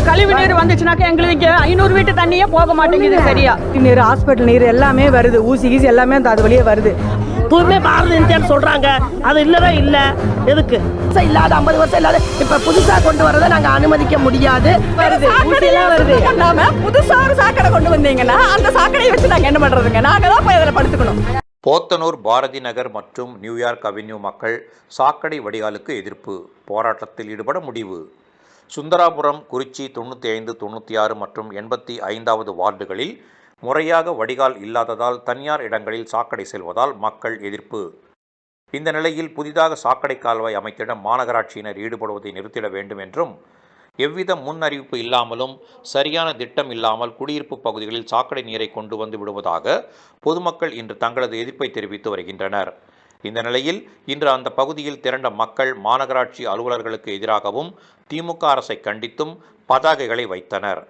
கழிவு நீர் வந்துச்சுனாக்கா எங்களுக்கு ஐநூறு வீட்டு தண்ணியே போக மாட்டேங்குது சரியா? நீர் ஹாஸ்பிட்டல் நீர் எல்லாமே வருது. ஊசி கீசி எல்லாமே அந்த அது வழியே வருது. தூய்மை பாரத இந்தியான்னு சொல்றாங்க. அது இல்லவே இல்ல. எதுக்கு? இல்லாத ஐம்பது வருஷம் இல்லாத இப்ப புதுசா கொண்டு வரதை நாங்க அனுமதிக்க முடியாது. வருது. ஊசி எல்லாம் வருது. பண்ணாம புதுசா ஒரு சாக்கடை கொண்டு வந்தீங்கன்னா அந்த சாக்கடையை வச்சு நாங்க என்ன பண்றதுங்க? நாங்க தான் போய் அதில் படுத்துக்கணும். போத்தனூர் பாரதி நகர் மற்றும் நியூயார்க் அவென்யூ மக்கள் சாக்கடை வடிகாலுக்கு எதிர்ப்பு. போராட்டத்தில் ஈடுபட முடிவு. சுந்தராபுரம் குறிச்சி தொண்ணூற்றி ஐந்து தொண்ணூற்றி ஆறு மற்றும் எண்பத்தி ஐந்தாவது வார்டுகளில் முறையாக வடிகால் இல்லாததால் தனியார் இடங்களில் சாக்கடை செல்வதால் மக்கள் எதிர்ப்பு. இந்த நிலையில் புதிதாக சாக்கடை கால்வாய் அமைத்திட மாநகராட்சியினர் ஈடுபடுவதை நிறுத்திட வேண்டும் என்றும் எவ்வித முன் அறிவிப்பு இல்லாமலும் சரியான திட்டம் இல்லாமல் குடியிருப்பு பகுதிகளில் சாக்கடை நீரை கொண்டு வந்து விடுவதாக பொதுமக்கள் இன்று தங்களது எதிர்ப்பை தெரிவித்து வருகின்றனர். இந்த நிலையில் இன்று அந்த பகுதியில் திரண்ட மக்கள் மாநகராட்சி அலுவலர்களுக்கு எதிராகவும் திமுக அரசை கண்டித்தும் பதாகைகளை வைத்தனர்.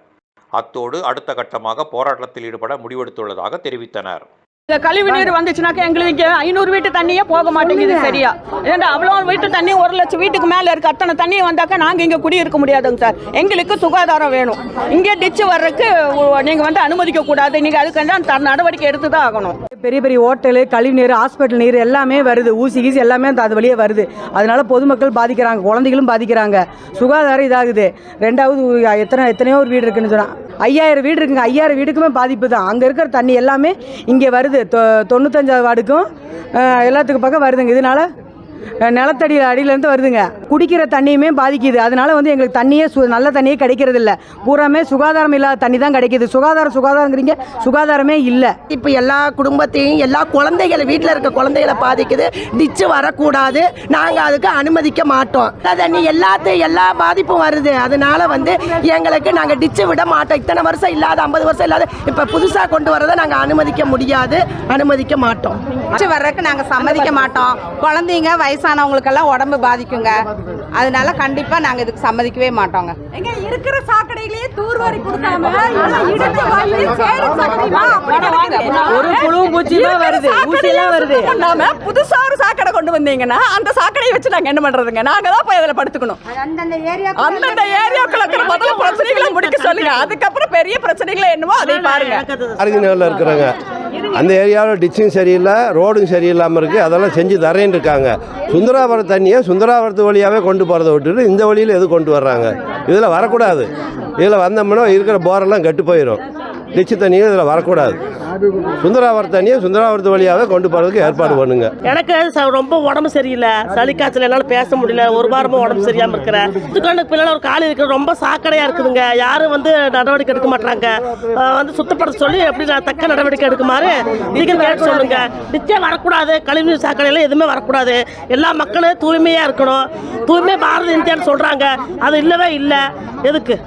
அத்தோடு அடுத்த கட்டமாக போராட்டத்தில் ஈடுபட முடிவெடுத்துள்ளதாக தெரிவித்தனர். இந்த கழிவு நீர் வந்துச்சுனாக்கா எங்களுக்கு ஐநூறு வீட்டு தண்ணியே போக மாட்டேங்குது சரியா? ஏன்னா அவ்வளோ வீட்டு தண்ணி ஒரு லட்சம் வீட்டுக்கு மேல இருக்கு. அத்தனை தண்ணி வந்தாக்கா நாங்க இங்க குடியிருக்க முடியாதுங்க சார். எங்களுக்கு சுகாதாரம் வேணும். இங்கே டிச்சு வர்றதுக்கு உ- நீங்க வந்து அனுமதிக்க கூடாது. நீங்க அதுக்கு நடவடிக்கை எடுத்து தான் ஆகணும். பெரிய பெரிய ஹோட்டலு கழிவு நீர் ஹாஸ்பிட்டல் நீர் எல்லாமே வருது. ஊசி கீசி எல்லாமே அந்த அது வழியே வருது. அதனால பொதுமக்கள் பாதிக்கிறாங்க குழந்தைகளும் பாதிக்கிறாங்க. சுகாதாரம் இதாகுது. ரெண்டாவது எத்தனை எத்தனையோ ஒரு வீடு இருக்குன்னு சொன்னா ஐயாயிரம் வீடு இருக்குங்க. ஐயாயிரம் வீடுக்குமே பாதிப்பு தான். அங்கே இருக்கிற தண்ணி எல்லாமே இங்கே வருது. தொ தொண்ணூத்தஞ்சாவது வார்டுக்கும் எல்லாத்துக்கும் பக்கம் வருதுங்க. இதனால நிலத்தடி அடியிலேருந்து வருதுங்க. குடிக்கிற தண்ணியுமே பாதிக்குது. அதனால வந்து எங்களுக்கு தண்ணியே சு நல்ல தண்ணியே கிடைக்கிறது இல்லை. பூராமே சுகாதாரம் இல்லாத தண்ணி தான் கிடைக்கிது. சுகாதாரம் சுகாதாரங்கிறீங்க சுகாதாரமே இல்லை. இப்போ எல்லா குடும்பத்தையும் எல்லா குழந்தைகளை வீட்டில் இருக்க குழந்தைகளை பாதிக்குது. டிச்சு வரக்கூடாது. நாங்கள் அதுக்கு அனுமதிக்க மாட்டோம். தண்ணி எல்லாத்தையும் எல்லா பாதிப்பும் வருது. அதனால வந்து எங்களுக்கு நாங்கள் டிச்சு விட மாட்டோம். இத்தனை வருஷம் இல்லாத ஐம்பது வருஷம் இல்லாத இப்போ புதுசாக கொண்டு வரதை நாங்கள் அனுமதிக்க முடியாது. அனுமதிக்க மாட்டோம். வச்சு வர்றதுக்கு நாங்கள் சம்மதிக்க மாட்டோம். குழந்தைங்க வயசானவங்களுக்கெல்லாம் உடம்பு பாதிக்குங்க. அதனால கண்டிப்பாக நாங்கள் இதுக்கு சம்மதிக்கவே மாட்டோங்க. எங்க இருக்கிற சாக்கடையிலேயே தூர்வாரி கொடுக்காம ஒரு புழுவும் பூச்சியுமா வருது. ஊசி எல்லாம் வருது. பண்ணாம புதுசா ஒரு சாக்கடை கொண்டு வந்தீங்கன்னா அந்த சாக்கடையை வச்சு நாங்க என்ன பண்றதுங்க? நாங்க தான் போய் அதில் படுத்துக்கணும். அந்தந்த ஏரியா அந்தந்த ஏரியாக்குள்ள இருக்கிற முதல்ல பிரச்சனைகளை முடிக்க சொல்லுங்க. அதுக்கப்புறம் பெரிய பிரச்சனைகளை என்னமோ அதை பாருங்க. அருகிநகரில் இருக்கிறாங்க அந்த ஏரியாவில் டிச்சும் சரியில்லை ரோடும் சரியில்லாமல் இருக்குது அதெல்லாம் செஞ்சு தரேன்னு இருக்காங்க. சுந்தராபுரம் தண்ணியை சுந்தராபுரத்து வழியாகவே கொண்டு போகிறத விட்டுட்டு இந்த வழியில் எது கொண்டு வர்றாங்க? இதில் வரக்கூடாது. இதில் வந்தோம்னா இருக்கிற போரெல்லாம் கெட்டு போயிடும் டிச்சு தண்ணியும் இதில் வரக்கூடாது. சுந்தராபுரம் தண்ணியை சுந்தராபுரத்து வழியாகவே கொண்டு போகிறதுக்கு ஏற்பாடு பண்ணுங்க. எனக்கு ச- ரொம்ப உடம்பு சரியில்லை. சளி காய்ச்சல் என்னால பேச முடியல. ஒரு வாரமும் உடம்பு சரியாம இருக்கிறேன் இதுக்கான பின்னால் ஒரு காலி இருக்கு ரொம்ப சாக்கடையா இருக்குதுங்க. யாரும் வந்து நடவடிக்கை எடுக்க மாட்டாங்க வந்து சுத்தப்படுத்த சொல்லி எப்படி நான் தக்க நடவடிக்கை எடுக்குமாறு நீங்கள் கேட்டு சொல்லுங்க. நிச்சயம் வரக்கூடாது. கழிவுநீர் சாக்கடையில எதுவுமே வரக்கூடாது. எல்லா மக்களும் தூய்மையா இருக்கணும். தூய்மை பாரத இந்தியான்னு சொல்றாங்க. அது இல்லவே இல்லை. எதுக்கு?